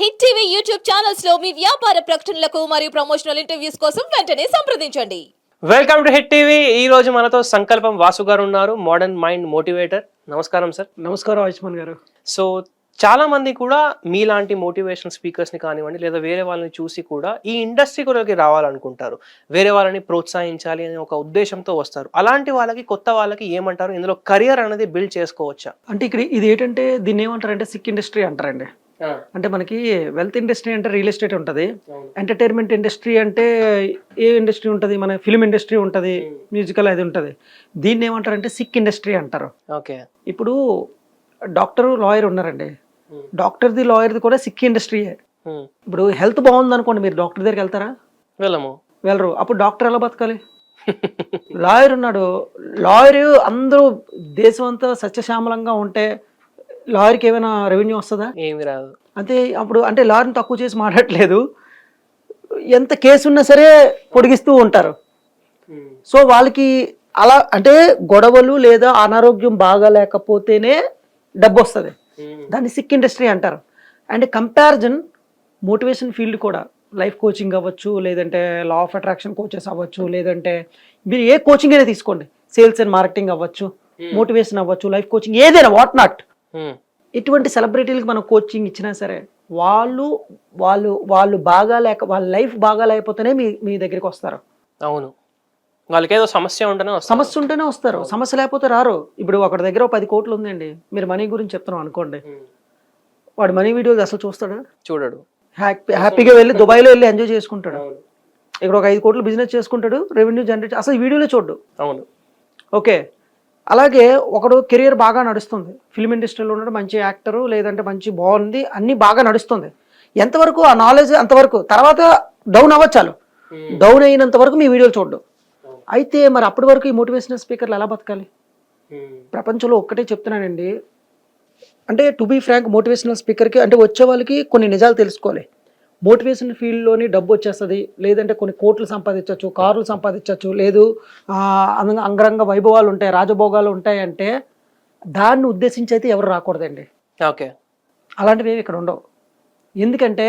Hit TV YouTube ఛానల్స్లో మీ వ్యాపార ప్రకటనలకు మరియు ప్రమోషనల్ ఇంటర్వ్యూస్ కోసం వెంటనే సంప్రదించండి. వెల్కమ్ టు హిట్ టీవీ ఈ రోజు మనతో సంకల్పం వాసు గారు ఉన్నారు మోడర్న్ మైండ్ మోటివేటర్ నమస్కారం సార్. నమస్కారం ఆయుష్మాన్ గారు. సో చాలా మంది కూడా మీలాంటి మోటివేషనల్ స్పీకర్స్ని కానివ్వండి లేదా వేరే వాళ్ళని చూసి కూడా ఈ ఇండస్ట్రీలోకి రావాలనుకుంటారు. వేరే వాళ్ళని ప్రోత్సహించాలి అనే ఒక ఉద్దేశంతో వస్తారు. అలాంటి వాళ్ళకి కొత్త వాళ్ళకి ఏమంటారు? ఇందులో కెరియర్ అనేది బిల్డ్ చేసుకోవచ్చా? అంటే ఇక్కడ ఇది ఏంటంటే దీన్ని ఏమంటారంటే సిక్ ఇండస్ట్రీ అంటారండి. అంటే మనకి వెల్త్ ఇండస్ట్రీ అంటే రియల్ ఎస్టేట్ ఉంటుంది. ఎంటర్టైన్మెంట్ ఇండస్ట్రీ అంటే ఏ ఇండస్ట్రీ ఉంటుంది? మన ఫిల్మ్ ఇండస్ట్రీ ఉంటుంది మ్యూజికల్ అది ఉంటుంది. దీన్ని ఏమంటారంటే సిక్ ఇండస్ట్రీ అంటారు. ఓకే. ఇప్పుడు డాక్టర్ లాయర్ ఉన్నారండి. డాక్టర్ది లాయర్ది కూడా సిక్ ఇండస్ట్రీయే ఇప్పుడు హెల్త్ బాగుంది అనుకోండి మీరు డాక్టర్ దగ్గరికి వెళ్తారా? వెళ్ళము. వెళ్ళరు. అప్పుడు డాక్టర్ ఎలా బతకాలి? లాయర్ ఉన్నాడు. లాయర్ అందరూ దేశం అంతా సత్యశ్యామలంగా ఉంటే లాయర్కి ఏమైనా రెవెన్యూ వస్తుందా? ఏమి రాదు. అంతే అప్పుడు అంటే లాయర్ని తక్కువ చేసి మాట్లాడట్లేదు. ఎంత కేసు ఉన్నా సరే పొడిగిస్తూ ఉంటారు. సో వాళ్ళకి అలా అంటే గొడవలు లేదా అనారోగ్యం బాగా లేకపోతేనే డబ్బు వస్తుంది. దాన్ని సిక్ ఇండస్ట్రీ అంటారు. అండ్ కంపారిజన్ మోటివేషన్ ఫీల్డ్ కూడా. లైఫ్ కోచింగ్ అవ్వచ్చు లేదంటే లా ఆఫ్ అట్రాక్షన్ కోచెస్ అవ్వచ్చు లేదంటే మీరు ఏ కోచింగ్ అయినా తీసుకోండి. సేల్స్ అండ్ మార్కెటింగ్ అవ్వచ్చు మోటివేషన్ అవ్వచ్చు లైఫ్ కోచింగ్ ఏదైనా వాట్ నాట్. ఇటువంటి సెలబ్రిటీలకు మనం కోచింగ్ ఇచ్చినా సరే వాళ్ళు వాళ్ళు వాళ్ళు బాగా లేక వాళ్ళ లైఫ్ బాగా లేకపోతేనే మీ మీ దగ్గరికి వస్తారు. అవును. వాళ్ళకి ఏదో సమస్య ఉంటేనే సమస్య ఉంటేనే వస్తారు. సమస్య లేకపోతే రారు. ఇప్పుడు ఒకటి దగ్గర ఒక పది కోట్లు ఉందండి. మీరు మనీ గురించి చెప్తున్నాం అనుకోండి. వాడు మనీ వీడియోస్ అసలు చూస్తాడా? చూడడు. హ్యాపీ హ్యాపీగా వెళ్ళి దుబాయ్లో వెళ్ళి ఎంజాయ్ చేసుకుంటాడు? ఇక్కడ ఒక ఐదు కోట్లు బిజినెస్ చేసుకుంటాడు రెవెన్యూ జనరేట్ అసలు వీడియోలో చూడు అవును. ఓకే. అలాగే ఒకడు కెరియర్ బాగా నడుస్తుంది. ఫిల్మ్ ఇండస్ట్రీలో ఉన్నాడు మంచి యాక్టరు లేదంటే మంచి బాగుంది అన్నీ బాగా నడుస్తుంది. ఎంతవరకు ఆ నాలెడ్జ్ అంతవరకు? తర్వాత డౌన్ అవ్వచ్చాలు డౌన్ అయినంత వరకు మీ వీడియోలు చూడడు. అయితే మరి అప్పటి వరకు ఈ మోటివేషనల్ స్పీకర్లు ఎలా బతకాలి? ప్రపంచంలో ఒక్కటే చెప్తున్నానండి. అంటే టు బీ ఫ్రాంక్ మోటివేషనల్ స్పీకర్కి అంటే వచ్చే వాళ్ళకి కొన్ని నిజాలు తెలుసుకోవాలి. మోటివేషన్ ఫీల్డ్లోని డబ్బు వచ్చేస్తుంది. లేదంటే కొన్ని కోట్లు సంపాదించవచ్చు కార్లు సంపాదించవచ్చు లేదు అంగరంగ వైభవాలు ఉంటాయి రాజభోగాలు ఉంటాయి అంటే దాన్ని ఉద్దేశించి అయితే ఎవరు రాకూడదండి. ఓకే. అలాంటివి ఇక్కడ ఉండవు. ఎందుకంటే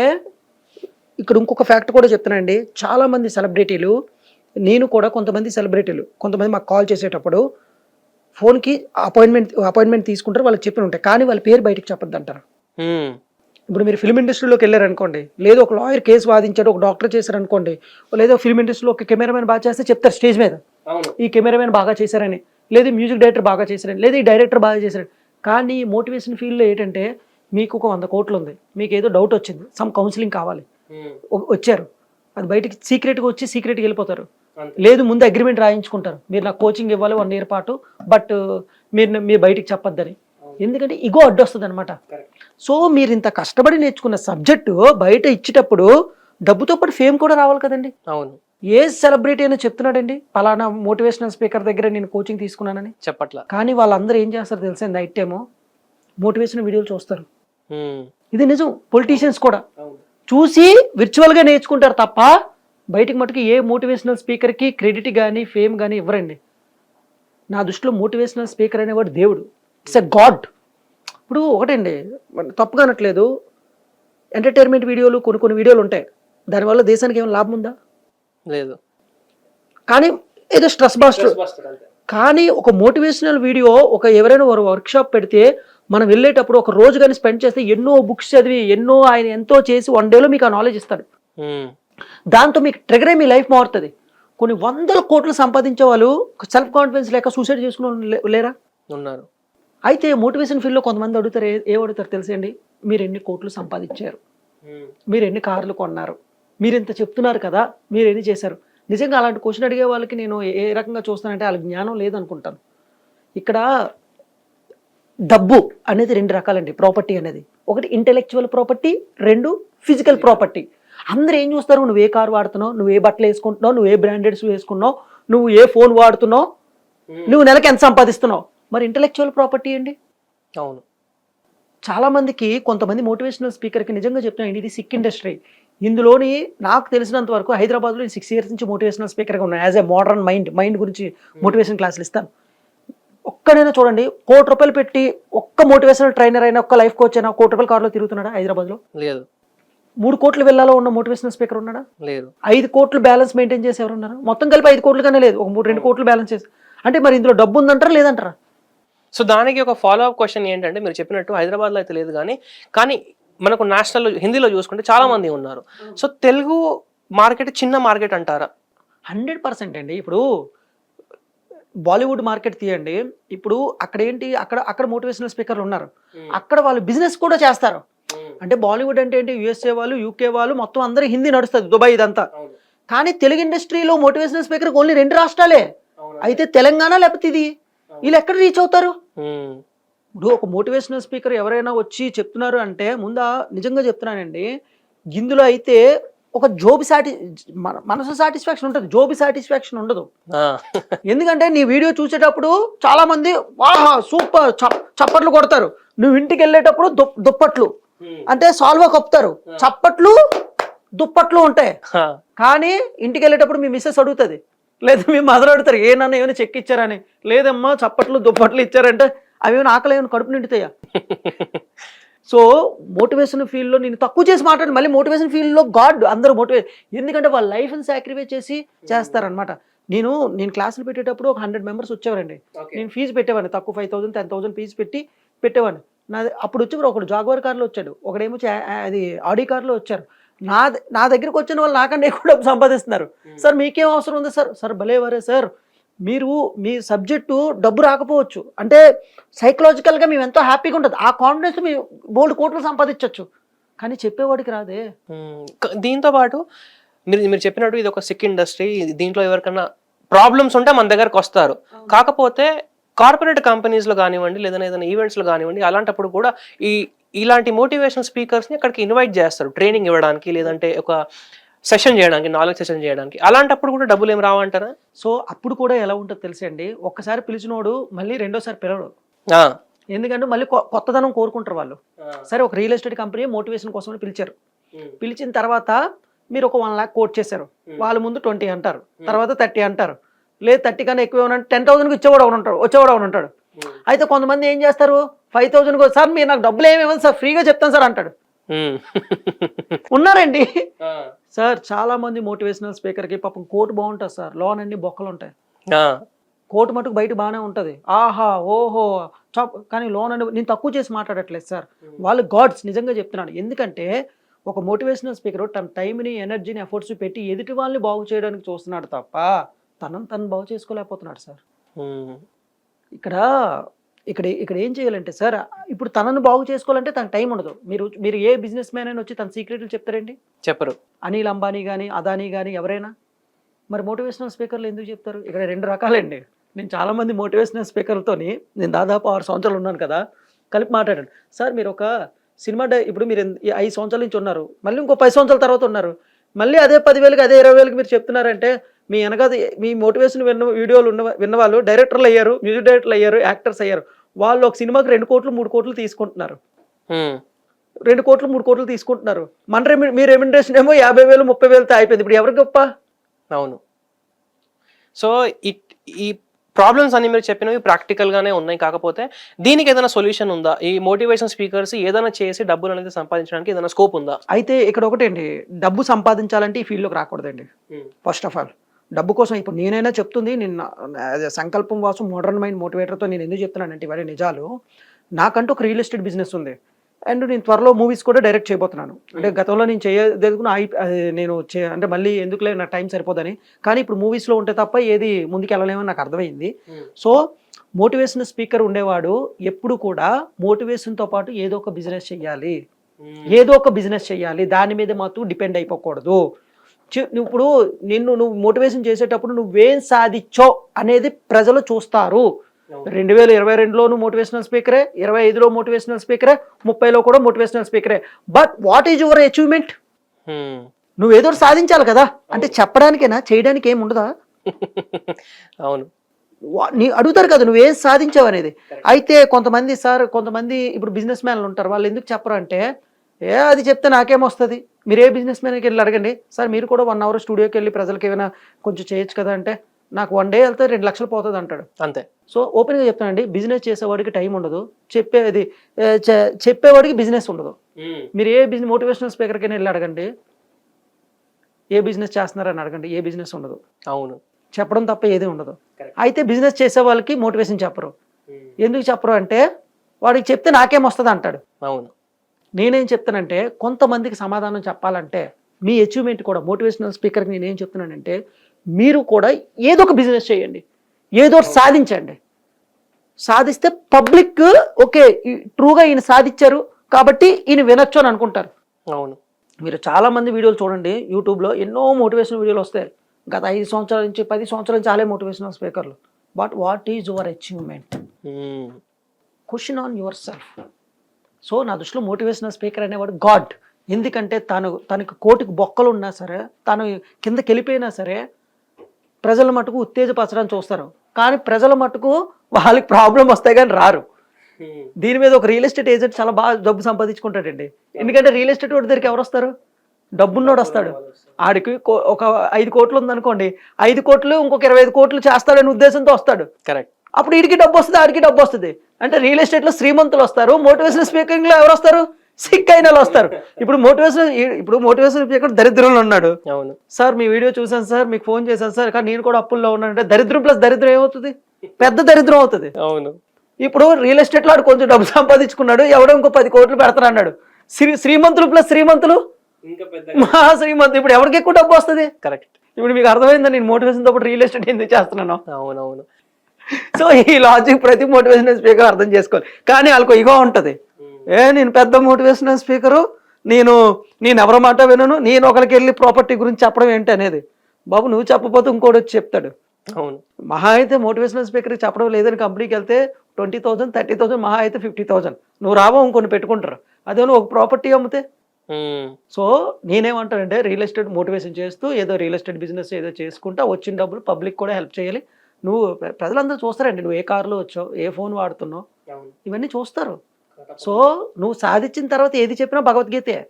ఇక్కడ ఇంకొక ఫ్యాక్ట్ కూడా చెప్తున్నానండి. చాలామంది సెలబ్రిటీలు నేను కూడా కొంతమంది సెలబ్రిటీలు కొంతమంది మాకు కాల్ చేసేటప్పుడు ఫోన్కి అపాయింట్మెంట్ అపాయింట్మెంట్ తీసుకుంటారు వాళ్ళకి చెప్పిన ఉంటాయి కానీ వాళ్ళ పేరు బయటకు చెప్పొద్దు అంటారు ఇప్పుడు మీరు ఫిల్మ్ ఇండస్ట్రీలోకి వెళ్ళారు అనుకోండి లేదు ఒక లాయర్ కేసు వాదించాడు ఒక డాక్టర్ చేశారు అనుకోండి లేదా ఫిల్మ్ ఇండస్ట్రీలో ఒక కెమెరామెన్ బాగా చేస్తే చెప్తారు స్టేజ్ మీద. ఈ కెమెరామెన్ బాగా చేశారని లేదు మ్యూజిక్ డైరెక్టర్ బాగా చేశారని లేదు ఈ డైరెక్టర్ బాగా చేశారని. కానీ మోటివేషన్ ఫీల్డ్లో ఏంటంటే మీకు ఒక వంద కోట్లు ఉంది మీకు ఏదో డౌట్ వచ్చింది సమ్ కౌన్సిలింగ్ కావాలి. వచ్చారు. అది బయటికి సీక్రెట్గా వచ్చి సీక్రెట్గా వెళ్ళిపోతారు. లేదు ముందు అగ్రిమెంట్ రాయించుకుంటారు. మీరు నాకు కోచింగ్ ఇవ్వాలి వన్ ఇయర్ పాటు బట్ మీరు మీరు బయటికి చెప్పొద్దని. ఎందుకంటే ఇగో అడ్డు వస్తుంది అనమాట సో మీరు ఇంత కష్టపడి నేర్చుకున్న సబ్జెక్టు బయట ఇచ్చేటప్పుడు డబ్బుతో పాటు ఫేమ్ కూడా రావాలి కదండి. అవును. ఏ సెలబ్రిటీ అయినా చెప్తున్నాడండి పలానా మోటివేషనల్ స్పీకర్ దగ్గర నేను కోచింగ్ తీసుకున్నానని. చెప్పట్లా. కానీ వాళ్ళందరూ ఏం చేస్తారు తెలుసా నైట్ టైము? మోటివేషన్ వీడియోలు చూస్తారు. ఇది నిజం పొలిటీషియన్స్ కూడా. చూసి విర్చువల్గా నేర్చుకుంటారు తప్ప బయటికి మటుకు ఏ మోటివేషనల్ స్పీకర్కి క్రెడిట్ కానీ ఫేమ్ కానీ ఇవ్వరండి. నా దృష్టిలో మోటివేషనల్ స్పీకర్ అనేవాడు దేవుడు. It's a god. ఇప్పుడు ఒకటండి మన తప్పుగా అనట్లేదు. ఎంటర్టైన్మెంట్ వీడియోలు కొన్ని కొన్ని వీడియోలు ఉంటాయి. దానివల్ల దేశానికి ఏమైనా లాభం ఉందా? లేదు. కానీ ఏదో స్ట్రెస్ బాస్టర్ కానీ ఒక మోటివేషనల్ వీడియో ఒక ఎవరైనా ఒక వర్క్షాప్ పెడితే మనం వెళ్ళేటప్పుడు ఒక రోజు కానీ స్పెండ్ చేస్తే ఎన్నో బుక్స్ చదివి ఎన్నో ఆయన ఎంతో చేసి వన్ డేలో మీకు ఆ నాలెడ్జ్ ఇస్తాడు. దాంతో మీకు ట్రిగర్ మీ లైఫ్ మారుతుంది. కొన్ని వందల కోట్లు సంపాదించే వాళ్ళు సెల్ఫ్ కాన్ఫిడెన్స్ లేక సూసైడ్ చేసుకున్న లేరా? ఉన్నారు. అయితే మోటివేషన్ ఫీల్డ్లో కొంతమంది అడుగుతారు ఏ- అడుగుతారు తెలుసండి? మీరు ఎన్ని కోట్లు సంపాదించారు. మీరు ఎన్ని కార్లు కొన్నారు? మీరు ఇంత చెప్తున్నారు కదా మీరు ఎన్ని చేశారు? నిజంగా అలాంటి క్వశ్చన్ అడిగే వాళ్ళకి నేను ఏ- ఏ రకంగా చూస్తానంటే వాళ్ళకి జ్ఞానం లేదనుకుంటాను. ఇక్కడ డబ్బు అనేది రెండు రకాలండి ప్రాపర్టీ అనేది. ఒకటి ఇంటెలెక్చువల్ ప్రాపర్టీ రెండు ఫిజికల్ ప్రాపర్టీ. అందరూ ఏం చూస్తారు? నువ్వు ఏ కారు వాడుతున్నావు? నువ్వు ఏ బట్టలు వేసుకుంటున్నావు? నువ్వు ఏ బ్రాండెడ్స్ వేసుకున్నావు? నువ్వు ఏ ఫోన్ వాడుతున్నావు? నువ్వు నెలకి ఎంత సంపాదిస్తున్నావు? మరి ఇంటెలెక్చువల్ ప్రాపర్టీ ఏంటి అవును. చాలా మందికి కొంతమంది మోటివేషనల్ స్పీకర్కి నిజంగా చెప్తున్నాను ఇది సిక్ ఇండస్ట్రీ. ఇందులోని నాకు తెలిసినంత వరకు హైదరాబాద్లో సిక్స్ ఇయర్స్ నుంచి మోటివేషనల్ స్పీకర్గా ఉన్నాను as a modern mind mind గురించి మోటివేషన్ క్లాసులు ఇస్తాను. ఒక్కడైనా చూడండి కోటి రూపాయలు పెట్టి ఒక్క మోటివేషనల్ ట్రైనర్ అయినా ఒక్క లైఫ్ కోచ్ అయినా కోటి రూపాయల కార్లో తిరుగుతున్నాడా హైదరాబాద్లో? లేదు. మూడు కోట్ల వెళ్ళాలో ఉన్న మోటివేషనల్ స్పీకర్ ఉన్నాడా? లేరు ఐదు కోట్లు బ్యాలెన్స్ మెయింటైన్ చేసి ఎవరు ఉన్నారు? మొత్తం కలిపి ఐదు కోట్లు కన్నా లేదు. ఒక మూడు రెండు కోట్లు బ్యాలెన్స్ చేసి. అంటే మరి ఇందులో డబ్బు ఉందంటారా లేదంటారా? సో దానికి ఒక ఫాలో అప్ క్వశ్చన్ ఏంటంటే మీరు చెప్పినట్టు హైదరాబాద్లో అయితే లేదు కానీ కానీ మనకు నేషనల్ హిందీలో చూసుకుంటే చాలా మంది ఉన్నారు. సో తెలుగు మార్కెట్ చిన్న మార్కెట్ అంటారా? హండ్రెడ్ పర్సెంట్ అండి. ఇప్పుడు బాలీవుడ్ మార్కెట్ తీయండి. ఇప్పుడు అక్కడ ఏంటి అక్కడ అక్కడ మోటివేషనల్ స్పీకర్లు ఉన్నారు. అక్కడ వాళ్ళు బిజినెస్ కూడా చేస్తారు. అంటే బాలీవుడ్ అంటే ఏంటి యుఎస్ఏ వాళ్ళు యూకే వాళ్ళు మొత్తం అందరూ హిందీ నడుస్తుంది దుబాయ్ ఇదంతా. కానీ తెలుగు ఇండస్ట్రీలో మోటివేషనల్ స్పీకర్ ఓన్లీ రెండు రాష్ట్రాలే. అయితే తెలంగాణ లేకపోతే ఇది? వీళ్ళు ఎక్కడ రీచ్ అవుతారు. ఇప్పుడు ఒక మోటివేషనల్ స్పీకర్ ఎవరైనా వచ్చి చెప్తున్నారు అంటే ముందా నిజంగా చెప్తున్నానండి ఇందులో అయితే ఒక జోబి సాటి మన మనసు సాటిస్ఫాక్షన్ ఉంటుంది. జోబి సాటిస్ఫాక్షన్ ఉండదు. ఎందుకంటే నీ వీడియో చూసేటప్పుడు చాలా మంది వాహా సూపర్ చప్- చప్పట్లు కొడతారు. నువ్వు ఇంటికి వెళ్ళేటప్పుడు దుప్- దుప్పట్లు. అంటే సాల్వా కప్పుతారు. చప్పట్లు దుప్పట్లు ఉంటాయి. కానీ ఇంటికి వెళ్ళేటప్పుడు మీ మిస్సెస్ అడుగుతుంది లేదా మీ మదర్ అడుగుతారు ఏ నన్ను ఏమైనా చెక్ ఇచ్చారని? లేదమ్మా చప్పట్లు దుప్పట్లు ఇచ్చారంటే అవి ఏమైనా ఆకలి ఏమైనా కడుపు నిండుతాయా? సో మోటివేషన్ ఫీల్డ్లో నేను తక్కువ చేసి మాట్లాడి మళ్ళీ మోటివేషన్ ఫీల్డ్లో గాడ్ అందరూ మోటివేట్ ఎందుకంటే వాళ్ళ లైఫ్ని సాక్రిఫైస్ చేసి చేస్తారనమాట నేను నేను క్లాసులు పెట్టేటప్పుడు ఒక హండ్రెడ్ మెంబర్స్ వచ్చేవారండి. నేను ఫీజు పెట్టేవాడిని తక్కువ five thousand ten thousand fees పెట్టి పెట్టేవాడిని. నాది అప్పుడు వచ్చి ఒకడు జాగ్వర్ కార్లో వచ్చాడు. ఒకడేమో అది ఆడి కార్లో వచ్చారు. నా నా దగ్గరికి వచ్చిన వాళ్ళు నాకంటే ఎక్కువ డబ్బు సంపాదిస్తున్నారు. సార్ మీకేం అవసరం ఉంది సార్? Sir భలేవరే sir. మీరు మీ సబ్జెక్టు డబ్బు రాకపోవచ్చు. అంటే సైకలాజికల్గా మేము ఎంతో హ్యాపీగా ఉంటుంది. ఆ కాన్ఫిడెన్స్ మీ బోల్డ్ కోట్లు సంపాదించవచ్చు కానీ చెప్పేవాడికి రాదే. దీంతో పాటు మీరు మీరు చెప్పినట్టు ఇది ఒక సిక్ ఇండస్ట్రీ. దీంట్లో ఎవరికైనా ప్రాబ్లమ్స్ ఉంటే మన దగ్గరకు వస్తారు. కాకపోతే కార్పొరేట్ కంపెనీస్లో కానివ్వండి లేదంటే ఏదైనా ఈవెంట్స్లో కానివ్వండి అలాంటప్పుడు కూడా ఈ ఇలాంటి మోటివేషన్ స్పీకర్స్ని అక్కడికి ఇన్వైట్ చేస్తారు ట్రైనింగ్ ఇవ్వడానికి లేదంటే ఒక సెషన్ చేయడానికి నాలెడ్జ్ సెషన్ చేయడానికి. అలాంటప్పుడు కూడా డబ్బులు ఏం రావంటారా? సో అప్పుడు కూడా ఎలా ఉంటుందో తెలుసండి ఒక్కసారి పిలిచినోడు మళ్ళీ రెండోసారి పిలవడు. ఎందుకంటే మళ్ళీ కొత్తదనం కోరుకుంటారు వాళ్ళు. సరే ఒక రియల్ ఎస్టేట్ కంపెనీ మోటివేషన్ కోసం పిలిచారు. పిలిచిన తర్వాత మీరు ఒక వన్ లాక్ కోట్ చేశారు. వాళ్ళ ముందు ట్వంటీ అంటారు. తర్వాత థర్టీ అంటారు. లేదు థర్టీ కన్నా ఎక్కువ ఏమన్నా టెన్ థౌసండ్కి ఇచ్చేవాడు ఒకడు ఉంటాడు వచ్చేవాడు ఒకడు ఉంటాడు. అయితే కొంతమంది ఏం చేస్తారు? ఫైవ్ థౌసండ్ సార్ మీరు నాకు డబ్బులు ఏమి ఇవ్వండి సార్? ఫ్రీగా చెప్తాను సార్ అంటాడు. ఉన్నారండి. సార్ చాలా మంది మోటివేషనల్ స్పీకర్కి పాపం కోట్ బాగుంటుంది సార్. లోన్ అన్ని బొక్కలు ఉంటాయి. కోట్ మటుకు బయట బాగానే ఉంటుంది. ఆహా ఓహో. చాప్ కానీ లోన్ అని నేను తక్కువ చేసి మాట్లాడట్లేదు సార్. వాళ్ళు గాడ్స్ నిజంగా చెప్తున్నాను. ఎందుకంటే ఒక మోటివేషనల్ స్పీకర్ తన టైంని ఎనర్జీని ఎఫర్ట్స్ పెట్టి ఎదుటి వాళ్ళని బాగు చేయడానికి చూస్తున్నాడు తప్ప తనను తను బాగు చేసుకోలేకపోతున్నాడు సార్. ఇక్కడ ఇక్కడ ఇక్కడ ఏం చేయాలంటే సార్ ఇప్పుడు తనను బాగు చేసుకోవాలంటే తన టైం ఉండదు. మీరు మీరు ఏ బిజినెస్ మ్యాన్ అయినా వచ్చి తన సీక్రెట్లు చెప్తారండి చెప్పరు. అనిల్ అంబానీ కానీ అదానీ కానీ ఎవరైనా? మరి మోటివేషనల్ స్పీకర్లు ఎందుకు చెప్తారు? ఇక్కడ రెండు రకాలండి. నేను చాలామంది మోటివేషనల్ స్పీకర్లతోని నేను దాదాపు ఆరు సంవత్సరాలు ఉన్నాను కదా కలిపి మాట్లాడాను. సార్ మీరు ఒక సినిమా డై ఇప్పుడు మీరు ఐదు సంవత్సరాల నుంచి ఉన్నారు. మళ్ళీ ఇంకో పది సంవత్సరాల తర్వాత ఉన్నారు. మళ్ళీ అదే పదివేలకి అదే ఇరవై వేలకి మీరు చెప్తున్నారంటే మీ వెనక మీ మోటివేషన్ విన్న వీడియోలు ఉన్న విన్న వాళ్ళు డైరెక్టర్లు అయ్యారు మ్యూజిక్ డైరెక్టర్లు అయ్యారు యాక్టర్స్ అయ్యారు. వాళ్ళు ఒక సినిమాకి రెండు కోట్లు మూడు కోట్లు తీసుకుంటున్నారు. రెండు కోట్లు మూడు కోట్లు తీసుకుంటున్నారు. మన రెమ్యూ మీ రెమ్యూనరేషన్ ఏమో యాభై వేలు ముప్పై వేలతో అయిపోయింది. ఇప్పుడు ఎవరికి గొప్ప? అవును. సో ఈ ఈ ప్రాబ్లమ్స్ అన్ని మీరు చెప్పినవి ప్రాక్టికల్ గానే ఉన్నాయి. కాకపోతే దీనికి ఏదైనా సొల్యూషన్ ఉందా? ఈ మోటివేషన్ స్పీకర్స్ ఏదైనా చేసి డబ్బులు అనేది సంపాదించడానికి ఏదైనా స్కోప్ ఉందా? అయితే ఇక్కడ ఒకటండి. డబ్బు సంపాదించాలంటే ఈ ఫీల్డ్లోకి రాకూడదండి. ఫస్ట్ ఆఫ్ ఆల్ డబ్బు కోసం ఇప్పుడు నేనైనా చెప్తుంది అదే సంకల్పం వాసం మోడర్న్ మైండ్ మోటివేటర్తో నేను ఎందుకు చెప్తున్నానంటే ఇవన్నీ నిజాలు. నాకంటూ ఒక రియల్ ఎస్టేట్ బిజినెస్ ఉంది. అండ్ నేను త్వరలో మూవీస్ కూడా డైరెక్ట్ చేయబోతున్నాను. అంటే గతంలో నేను చేయదలుకున్న ఐ నేను అంటే మళ్ళీ ఎందుకులే నా టైం సరిపోదని. కానీ ఇప్పుడు మూవీస్లో ఉంటే తప్ప ఏది ముందుకు వెళ్ళలేమని నాకు అర్థమైంది. సో మోటివేషన్ స్పీకర్ ఉండేవాడు ఎప్పుడు కూడా మోటివేషన్తో పాటు ఏదో ఒక బిజినెస్ చెయ్యాలి. ఏదో ఒక బిజినెస్ చేయాలి దాని మీద మాత్రం డిపెండ్ అయిపోకూడదు. నువ్వు ఇప్పుడు నిన్ను నువ్వు మోటివేషన్ చేసేటప్పుడు నువ్వేం సాధించో అనేది ప్రజలు చూస్తారు. రెండు వేల ఇరవై రెండులోను మోటివేషనల్ స్పీకరే ఇరవై ఐదులో మోటివేషనల్ స్పీకరే ముప్పైలో కూడా motivational స్పీకరే. But what is your achievement. నువ్వు ఏదో ఒకటి సాధించాలి కదా. అంటే చెప్పడానికేనా చేయడానికి ఏం ఉండదా? అవును. నీ అడుగుతారు కదా నువ్వు ఏం సాధించావు అనేది. అయితే కొంతమంది సార్ కొంతమంది ఇప్పుడు బిజినెస్ మ్యాన్లు ఉంటారు. వాళ్ళు ఎందుకు చెప్పరు అంటే ఏ అది చెప్తే నాకేమొస్తుంది మీరు ఏ బిజినెస్ మ్యాన్కి వెళ్ళి అడగండి. సార్ మీరు కూడా వన్ అవర్ స్టూడియోకి వెళ్ళి ప్రజలకి ఏమైనా కొంచెం చేయొచ్చు కదా అంటే నాకు వన్ డే వెళ్తే రెండు లక్షలు పోతుంది అంటాడు. అంతే. సో ఓపెన్గా చెప్తానండి బిజినెస్ చేసేవాడికి టైం ఉండదు. చెప్పేది చెప్పేవాడికి బిజినెస్ ఉండదు. మీరు ఏ బిజినెస్ మోటివేషనల్ స్పీకర్కైనా వెళ్ళి అడగండి. ఏ బిజినెస్ చేస్తున్నారని అడగండి ఏ బిజినెస్ ఉండదు. అవును. చెప్పడం తప్ప ఏది ఉండదు. అయితే బిజినెస్ చేసే వాళ్ళకి మోటివేషన్ చెప్పరు ఎందుకు చెప్పరు అంటే వాడికి చెప్తే నాకేం వస్తుంది అంటాడు. అవును. నేనేం చెప్తానంటే కొంతమందికి సమాధానం చెప్పాలంటే మీ అచీవ్మెంట్ కూడా మోటివేషనల్ స్పీకర్కి నేనేం చెప్తున్నానంటే మీరు కూడా ఏదో ఒక బిజినెస్ చేయండి. ఏదో సాధించండి. సాధిస్తే పబ్లిక్ ఓకే ట్రూగా ఈయన సాధించారు కాబట్టి ఈయన వినొచ్చు అని అనుకుంటారు. అవును. మీరు చాలా మంది వీడియోలు చూడండి యూట్యూబ్లో ఎన్నో మోటివేషనల్ వీడియోలు వస్తాయి. గత ఐదు సంవత్సరాల నుంచి పది సంవత్సరాల నుంచి చాలే మోటివేషనల్ స్పీకర్లు but what is your achievement. Question on yourself so నా దృష్టిలో మోటివేషనల్ స్పీకర్ అనేవాడు గాడ్. ఎందుకంటే తను తనకి కోటికి బొక్కలు ఉన్నా సరే తను కిందకి వెళ్ళిపోయినా సరే ప్రజల మటుకు ఉత్తేజపరచడానికి చూస్తారు. కానీ ప్రజల మటుకు వాళ్ళకి ప్రాబ్లం వస్తాయి కానీ రారు. దీని మీద ఒక రియల్ ఎస్టేట్ ఏజెంట్ చాలా బాగా డబ్బు సంపాదించుకుంటాడండి. ఎందుకంటే రియల్ ఎస్టేట్ వాడి దగ్గరికి ఎవరు వస్తారు? డబ్బున్నోడు వస్తాడు. ఆడికి ఒక ఐదు కోట్లు ఉందనుకోండి ఐదు కోట్లు ఇంకొక ఇరవై ఐదు కోట్లు చేస్తాడనే ఉద్దేశంతో వస్తాడు. కరెక్ట్ అప్పుడు వీడికి డబ్బు వస్తుంది ఆడికి డబ్బు వస్తుంది. అంటే రియల్ ఎస్టేట్లో శ్రీమంతులు వస్తారు మోటివేషన్ స్పీకింగ్లో ఎవరు వస్తారు? సిక్ అయిన వాళ్ళు వస్తారు. ఇప్పుడు మోటివేషన్ ఇప్పుడు మోటివేషన్ స్పీకర్ దరిద్రంలో ఉన్నాడు. అవును. సార్ మీ వీడియో చూసాను సార్ మీకు ఫోన్ చేశాను సార్ కానీ నేను కూడా అప్పుల్లో ఉన్నాను అంటే దరిద్రం ప్లస్ దరిద్రం ఏమవుతుంది? పెద్ద దరిద్రం అవుతుంది. అవును. ఇప్పుడు రియల్ ఎస్టేట్లో ఆడు కొంచెం డబ్బు సంపాదించుకున్నాడు ఎవడో ఇంకో పది కోట్లు పెడతాను అన్నాడు. శ్రీ శ్రీమంతులు ప్లస్ శ్రీమంతులు? ఇంకా పెద్ద మహా శ్రీమంతులు. ఇప్పుడు ఎవరికి ఎక్కువ డబ్బు వస్తుంది? కరెక్ట్ ఇప్పుడు మీకు అర్థమైందా నేను మోటివేషన్తో పాటు రియల్ ఎస్టేట్ ఎందుకు చేస్తున్నాను? అవునవును. సో ఈ లాజిక్ ప్రతి మోటివేషనల్ స్పీకర్ అర్థం చేసుకోవాలి. కానీ వాళ్ళకు ఇగో ఉంటుంది. ఏ నేను పెద్ద మోటివేషనల్ స్పీకరు నేను నేను ఎవరి మాట వినను నేను ఒకరికి వెళ్ళి ప్రాపర్టీ గురించి చెప్పడం ఏంటి అనేది. బాబు నువ్వు చెప్పకపోతే ఇంకోటి వచ్చి చెప్తాడు. అవును. మహా అయితే మోటివేషనల్ స్పీకర్కి చెప్పడం లేదని కంపెనీకి వెళ్తే ట్వంటీ థౌసండ్ థర్టీ థౌసండ్ మహా అయితే ఫిఫ్టీ థౌసండ్ నువ్వు రావో ఇంకొన్ని పెట్టుకుంటారు. అదే ఒక ప్రాపర్టీ అమ్మితే? మ్మ్. సో నేనేమంటానంటే రియల్ ఎస్టేట్ మోటివేషన్ చేస్తూ ఏదో రియల్ ఎస్టేట్ బిజినెస్ ఏదో చేసుకుంటా వచ్చిన డబ్బులు పబ్లిక్ కూడా హెల్ప్ చేయాలి. నువ్వు ప్ర- ప్రజలందరూ చూస్తారండి. నువ్వు ఏ కార్లో వచ్చావు ఏ ఫోన్ వాడుతున్నావు. ఇవన్నీ చూస్తారు. సో నువ్వు సాధించిన తర్వాత ఏది చెప్పినా భగవద్గీతే.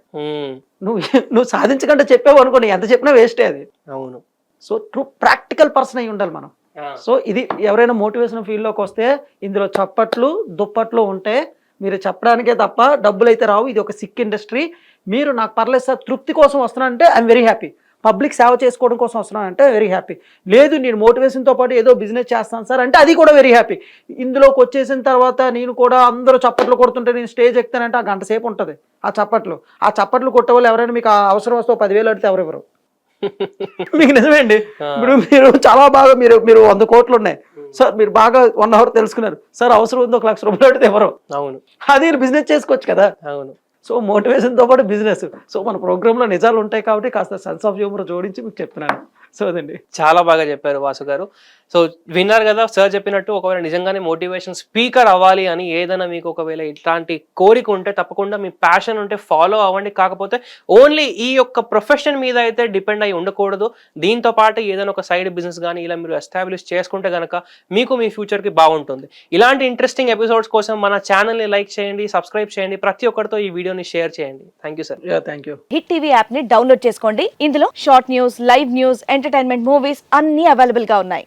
నువ్వు నువ్వు సాధించకుండా చెప్పావు అనుకోండి ఎంత చెప్పినా వేస్టే అది. అవును. సో ట్రూ ప్రాక్టికల్ పర్సన్ అయి ఉండాలి మనం. సో ఇది ఎవరైనా మోటివేషన్ ఫీల్డ్లోకి వస్తే ఇందులో చప్పట్లు దుప్పట్లు ఉంటే మీరు చెప్పడానికే తప్ప డబ్బులు అయితే రావు. ఇది ఒక సిక్ ఇండస్ట్రీ. మీరు నాకు పర్లేదు సార్ తృప్తి కోసం వస్తున్నానంటే ఐఎమ్ వెరీ హ్యాపీ పబ్లిక్ సేవ చేసుకోవడం కోసం వస్తున్నానంటే వెరీ హ్యాపీ లేదు నేను మోటివేషన్తో పాటు ఏదో బిజినెస్ చేస్తాను సార్ అంటే అది కూడా వెరీ హ్యాపీ ఇందులోకి వచ్చేసిన తర్వాత నేను కూడా అందరూ చప్పట్లు కొడుతుంటే నేను స్టేజ్ ఎక్కుతానంటే ఆ గంట సేపు ఉంటుంది ఆ చప్పట్లు. ఆ చప్పట్లు కొట్టే వాళ్ళు ఎవరైనా మీకు ఆ అవసరం వస్తే పదివేలు అడితే ఎవరెవరు మీకు నిజమే అండి. ఇప్పుడు మీరు చాలా బాగా మీరు మీరు వంద కోట్లు ఉన్నాయి. సార్ మీరు బాగా వన్ అవర్ తెలుసుకున్నారు. సార్ అవసరం ఉంది ఒక లక్ష రూపాయలు అడిగితే ఎవరు? అవును. అది బిజినెస్ చేసుకోవచ్చు కదా. అవును. సో మోటివేషన్తో పాటు బిజినెస్. సో మన ప్రోగ్రాంలో నిజాలు ఉంటాయి కాబట్టి కాస్త సెన్స్ ఆఫ్ హ్యూమర్ జోడించి మీకు చెప్తున్నాను. సో అదండి. చాలా బాగా చెప్పారు వాసు గారు. సో విన్నారు కదా సార్ చెప్పినట్టు ఒకవేళ నిజంగానే మోటివేషన్ స్పీకర్ అవ్వాలి అని ఏదైనా మీకు ఒకవేళ ఇట్లాంటి కోరిక ఉంటే తప్పకుండా మీ ప్యాషన్ ఉంటే ఫాలో అవ్వండి. కాకపోతే ఓన్లీ ఈ యొక్క ప్రొఫెషన్ మీద అయితే డిపెండ్ అయి ఉండకూడదు. దీంతో పాటు ఏదైనా ఒక సైడ్ బిజినెస్ కానీ ఇలా మీరు ఎస్టాబ్లిష్ చేసుకుంటే కనుక మీకు మీ ఫ్యూచర్కి బాగుంటుంది. ఇలాంటి ఇంట్రెస్టింగ్ ఎపిసోడ్స్ కోసం మన ఛానల్ని లైక్ చేయండి సబ్స్క్రైబ్ చేయండి. ప్రతి ఒక్కరితో ఈ వీడియోని షేర్ చేయండి. Thank you sir thank you hit TV యాప్ని డౌన్లోడ్ చేసుకోండి. ఇందులో short news live news entertainment movies అన్ని అవైలబుల్గా ఉన్నాయి.